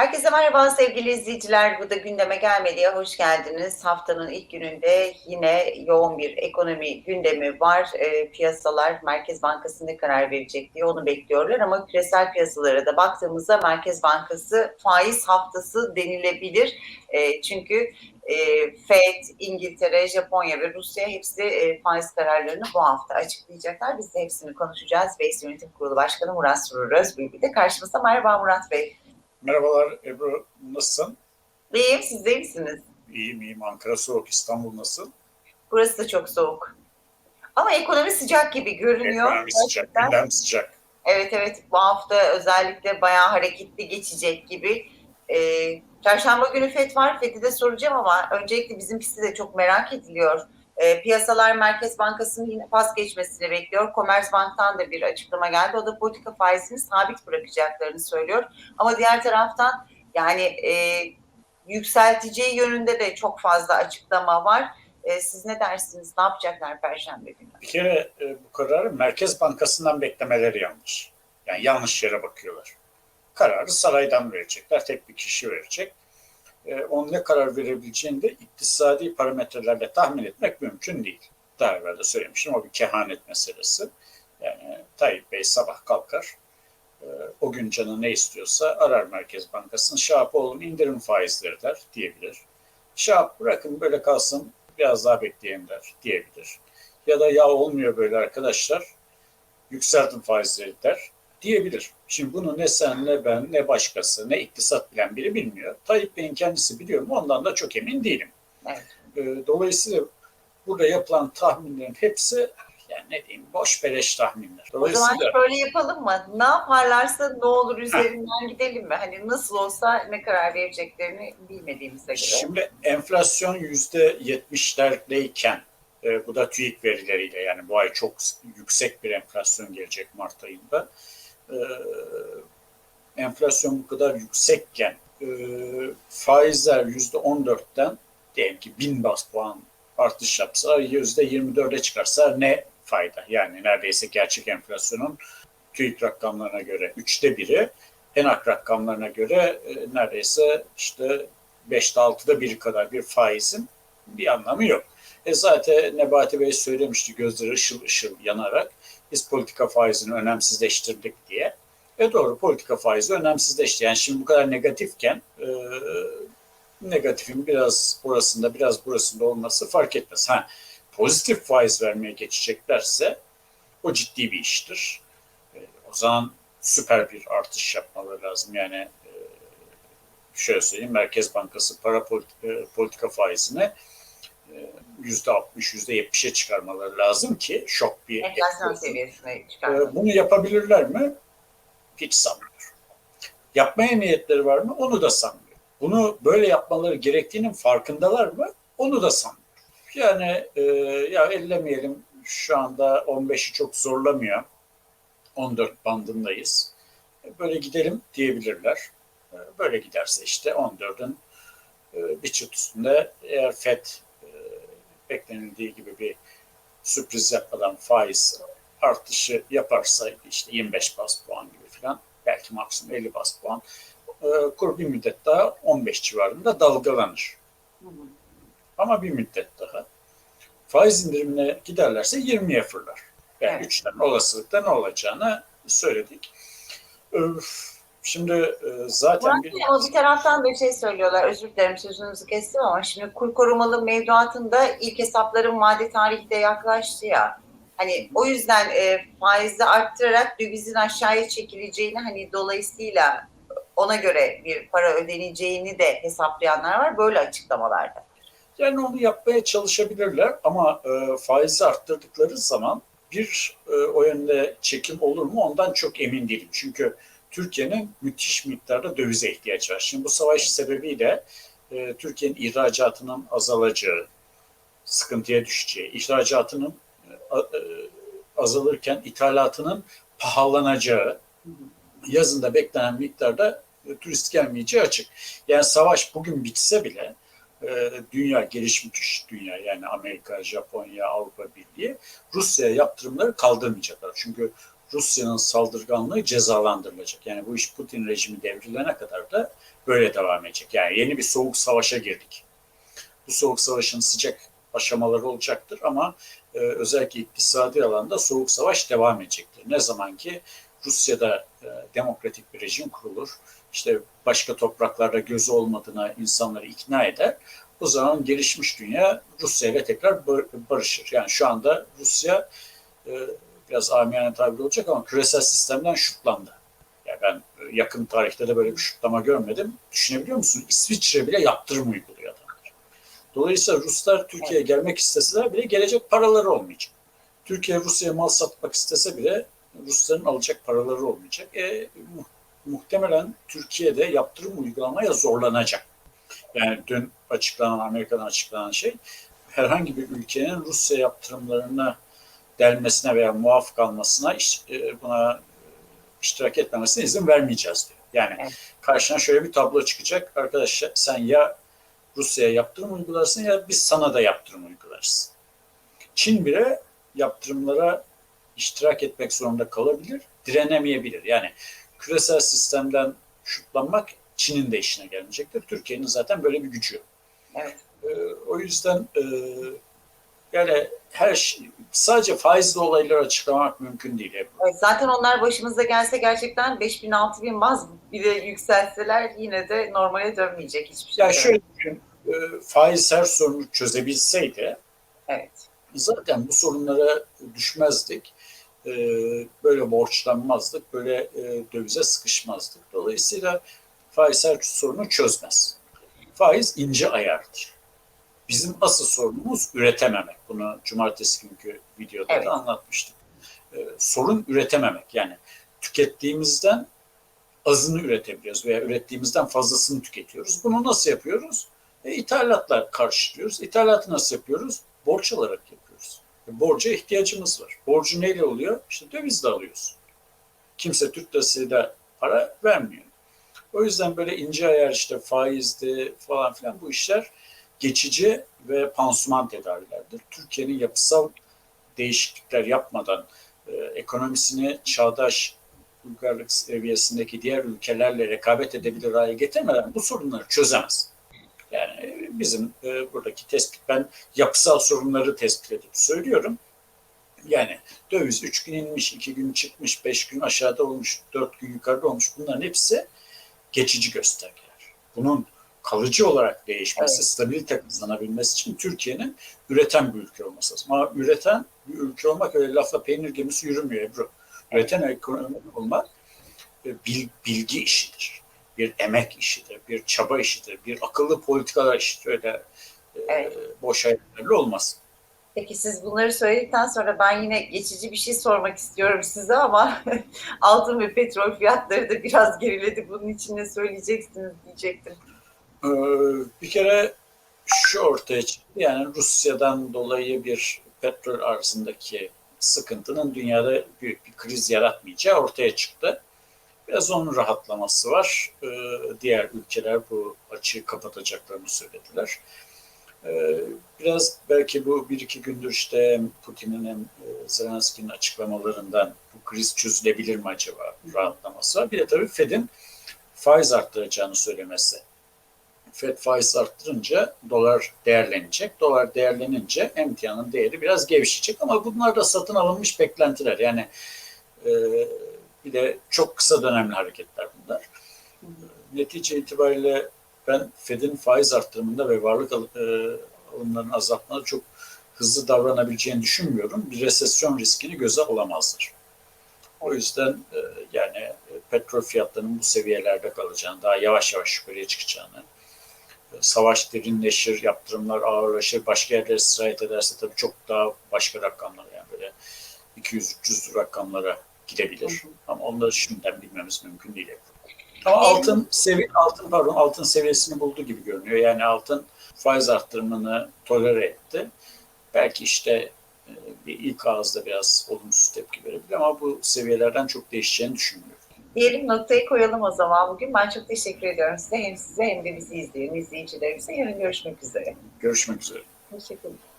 Herkese merhaba sevgili izleyiciler. Bu da gündeme gelmediye hoş geldiniz. Haftanın ilk gününde yine yoğun bir ekonomi gündemi var. E, piyasalar Merkez Bankası ne karar verecek diye onu bekliyorlar ama küresel piyasalara da baktığımızda Merkez Bankası faiz haftası denilebilir. E, çünkü e, FED, İngiltere, Japonya ve Rusya hepsi e, faiz kararlarını bu hafta açıklayacaklar. Biz de hepsini konuşacağız. Base Yönetim Kurulu Başkanı Murat Surur Özbülbül de karşımızda. Merhaba Murat Bey. Merhabalar Ebru, nasılsın? İyiyim, siz de iyisiniz. İyiyim, iyiyim. Ankara soğuk, İstanbul nasıl? Burası da çok soğuk. Ama ekonomi sıcak gibi görünüyor. Ekonomi sıcak, gündem sıcak. Evet evet bu hafta özellikle bayağı hareketli geçecek gibi. Ee, çarşamba günü FED var. FED'i de soracağım ama öncelikle bizimkisi de çok merak ediliyor. Ee, piyasalar Merkez Bankası'nın yine pas geçmesini bekliyor. Commerzbank'tan da bir açıklama geldi. O da politika faizini sabit bırakacaklarını söylüyor. Ama diğer taraftan yani e, yükselteceği yönünde de çok fazla açıklama var. E, siz ne dersiniz? Ne yapacaklar Perşembe günü? Bir kere e, bu kararı Merkez Bankası'ndan beklemeleri yanlış. Yani yanlış yere bakıyorlar. Kararı saraydan verecekler, tek bir kişi verecek. E, onun ne karar verebileceğini de iktisadi parametrelerle tahmin etmek mümkün değil. Daha evvel de söylemiştim, o bir kehanet meselesi. Yani Tayyip Bey sabah kalkar, e, o gün canı ne istiyorsa arar Merkez Bankası'nı. Şahapoğlu'nun indirim faizleri der diyebilir. Şahap bırakın böyle kalsın biraz daha bekleyin der diyebilir. Ya da ya olmuyor böyle arkadaşlar yükseltin faizleri der diyebilir. Şimdi bunu ne sen ne ben ne başkası ne iktisat bilen biri bilmiyor. Tayyip Bey'in kendisi biliyor mu ondan da çok emin değilim. Evet. E, Dolayısıyla burada yapılan tahminlerin hepsi yani ne diyeyim boş beleş tahminler. O zaman şöyle yapalım mı? Ne yaparlarsa ne olur üzerinden gidelim mi? Hani nasıl olsa ne karar vereceklerini bilmediğimize göre. Şimdi enflasyon yüzde yetmişlerdeyken e, bu da TÜİK verileriyle yani bu ay çok yüksek bir enflasyon gelecek Mart ayında. E, enflasyon bu kadar yüksekken e, faizler yüzde on dörtten diyelim ki bin bas puan artış yapsa yüzde yirmi dörde çıkarsa ne fayda? Yani neredeyse gerçek enflasyonun TÜİK rakamlarına göre üçte biri, ENAK rakamlarına göre e, neredeyse işte 5'te 6'da biri kadar bir faizin bir anlamı yok. E zaten Nebati Bey söylemişti gözleri ışıl ışıl yanarak biz politika faizini önemsizleştirdik diye. E doğru politika faizi önemsizleşti. Yani şimdi bu kadar negatifken e, negatifin biraz orasında biraz burasında olması fark etmez. Ha, pozitif faiz vermeye geçeceklerse o ciddi bir iştir. E, o zaman süper bir artış yapmaları lazım. Yani e, şöyle söyleyeyim Merkez Bankası para politika, politika faizini yüzde 60, yüzde 70'e çıkarmaları lazım ki şok bir Enflasyon seviyesine. Ee, Bunu yapabilirler mi? Hiç sanmıyorum. Yapmaya niyetleri var mı? Onu da sanmıyorum. Bunu böyle yapmaları gerektiğinin farkındalar mı? Onu da sanmıyorum. Yani e, ya ellemeyelim şu anda 15'i çok zorlamıyor. 14 bandındayız. E, Böyle gidelim diyebilirler. E, Böyle giderse işte 14'ün e, bir çıt üstünde eğer FED beklenildiği gibi bir sürpriz yapmadan faiz artışı yaparsa işte 25 bas puan gibi falan belki maksimum 50 bas puan e, kur bir müddet daha 15 civarında dalgalanır. Hı hı. Ama bir müddet daha faiz indirimine giderlerse 20'ye fırlar. Yani Evet. 3'ten olasılıkta ne olacağını söyledik. Öf, Şimdi e, zaten Murat bir ama bir taraftan da şey söylüyorlar, özür dilerim sözünüzü kestim ama şimdi kur korumalı mevduatında ilk hesapların vade tarihi de yaklaştı ya. Hani o yüzden e, faizi arttırarak dövizin aşağıya çekileceğini hani dolayısıyla ona göre bir para ödeneceğini de hesaplayanlar var böyle açıklamalarda. Yani onu yapmaya çalışabilirler ama e, faizi arttırdıkları zaman bir e, o yönde çekim olur mu ondan çok emin değilim. Çünkü Türkiye'nin müthiş miktarda dövize ihtiyacı var. Şimdi bu savaş sebebiyle e, Türkiye'nin ihracatının azalacağı, sıkıntıya düşeceği, ihracatının e, e, azalırken ithalatının pahalanacağı, yazında beklenen miktarda e, turist gelmeyeceği açık. Yani savaş bugün bitse bile e, dünya gelişmiş dünya yani Amerika, Japonya, Avrupa Birliği Rusya'ya yaptırımları kaldırmayacaklar. Çünkü Rusya'nın saldırganlığı cezalandırılacak. Yani bu iş Putin rejimi devrilene kadar da böyle devam edecek. Yani yeni bir soğuk savaşa girdik. Bu soğuk savaşın sıcak aşamaları olacaktır ama e, özellikle iktisadi alanda soğuk savaş devam edecektir. Ne zaman ki Rusya'da e, demokratik bir rejim kurulur, işte başka topraklarda gözü olmadığına insanları ikna eder, o zaman gelişmiş dünya Rusya ile tekrar barışır. Yani şu anda Rusya e, biraz amiyane tabir olacak ama küresel sistemden şutlandı. Yani ben yakın tarihte de böyle bir şutlama görmedim. Düşünebiliyor musun? İsviçre bile yaptırım uyguluyor adamlar. Dolayısıyla Ruslar Türkiye'ye gelmek isteseler bile gelecek paraları olmayacak. Türkiye Rusya'ya mal satmak istese bile Rusların alacak paraları olmayacak. E, mu- muhtemelen Türkiye'de yaptırım uygulamaya zorlanacak. Yani dün açıklanan, Amerika'dan açıklanan şey herhangi bir ülkenin Rusya yaptırımlarına delmesine veya muaf kalmasına iş- e, buna iştirak etmemesine izin vermeyeceğiz diyor. Yani Evet. karşına şöyle bir tablo çıkacak. Arkadaş sen ya Rusya'ya yaptırım uygularsın ya biz sana da yaptırım uygularız. Çin bile yaptırımlara iştirak etmek zorunda kalabilir, direnemeyebilir. Yani küresel sistemden şutlanmak Çin'in de işine gelmeyecektir. Türkiye'nin zaten böyle bir gücü yok. Evet. Ee, o yüzden e, yani her şey, sadece faizli olayları açıklamak mümkün değil. Evet, zaten onlar başımıza gelse gerçekten 5000 6000 baz bir de yükselseler yine de normale dönmeyecek hiçbir şey. Yani şöyle düşün, e, faiz her sorunu çözebilseydi Evet. zaten bu sorunlara düşmezdik. E, böyle borçlanmazdık, böyle e, dövize sıkışmazdık. Dolayısıyla faiz her sorunu çözmez. Faiz ince ayardır. Bizim asıl sorunumuz üretememek. Bunu cumartesi günkü videoda Evet. da anlatmıştık. E, sorun üretememek. Yani tükettiğimizden azını üretebiliyoruz veya ürettiğimizden fazlasını tüketiyoruz. Bunu nasıl yapıyoruz? E, ithalatla karşılıyoruz. İthalatı nasıl yapıyoruz? Borç alarak yapıyoruz. E, borca ihtiyacımız var. Borcu neyle oluyor? İşte dövizle alıyoruz. Kimse Türk lirasıyla para vermiyor. O yüzden böyle ince ayar işte faizdi falan filan bu işler geçici ve pansuman tedavilerdir. Türkiye'nin yapısal değişiklikler yapmadan e, ekonomisini çağdaş uygarlık seviyesindeki diğer ülkelerle rekabet edebilir hale getirmeden bu sorunları çözemez. Yani e, bizim e, buradaki tespit, ben yapısal sorunları tespit edip söylüyorum. Yani döviz 3 gün inmiş, 2 gün çıkmış, 5 gün aşağıda olmuş, 4 gün yukarıda olmuş bunların hepsi geçici göstergeler. Bunun kalıcı olarak değişmesi, Evet. stabilite kazanabilmesi için Türkiye'nin üreten bir ülke olması lazım. Ama üreten bir ülke olmak öyle lafla peynir gemisi yürümüyor Ebru. Üreten ekonomi olmak e, bil- bilgi işidir. Bir emek işidir, bir çaba işidir, bir akıllı politikalar işidir. Öyle e, Evet. boş hayallerle olmaz. Peki siz bunları söyledikten sonra ben yine geçici bir şey sormak istiyorum size ama altın ve petrol fiyatları da biraz geriledi. Bunun için ne söyleyeceksiniz diyecektim. Ee, bir kere şu ortaya çıktı. Yani Rusya'dan dolayı bir petrol arzındaki sıkıntının dünyada büyük bir kriz yaratmayacağı ortaya çıktı. Biraz onun rahatlaması var. Ee, diğer ülkeler bu açığı kapatacaklarını söylediler. Ee, biraz belki bu bir iki gündür işte Putin'in hem e, Zelenski'nin açıklamalarından bu kriz çözülebilir mi acaba rahatlaması var. Bir de tabii Fed'in faiz arttıracağını söylemesi. Fed faiz arttırınca dolar değerlenecek. Dolar değerlenince emtianın değeri biraz gevşeyecek ama bunlar da satın alınmış beklentiler. Yani e, bir de çok kısa dönemli hareketler bunlar. Netice itibariyle ben Fed'in faiz arttırımında ve varlık al- e, alımlarının azaltmada çok hızlı davranabileceğini düşünmüyorum. Bir resesyon riskini göze alamazlar. O yüzden e, yani e, petrol fiyatlarının bu seviyelerde kalacağını, daha yavaş yavaş yukarıya çıkacağını, e, savaş derinleşir, yaptırımlar ağırlaşır, başka yerlere sirayet ederse tabii çok daha başka rakamlar yani böyle 200-300 rakamlara gidebilir. Ama onları şimdiden bilmemiz mümkün değil. Ama altın sevi altın pardon altın seviyesini buldu gibi görünüyor. Yani altın faiz arttırımını tolere etti. Belki işte e, bir ilk ağızda biraz olumsuz tepki verebilir ama bu seviyelerden çok değişeceğini düşünmüyorum. Diyelim noktayı koyalım o zaman bugün. Ben çok teşekkür ediyorum size. Hem size hem de bizi izleyen izleyicilerimize. Yarın görüşmek üzere. Görüşmek üzere. Ederim.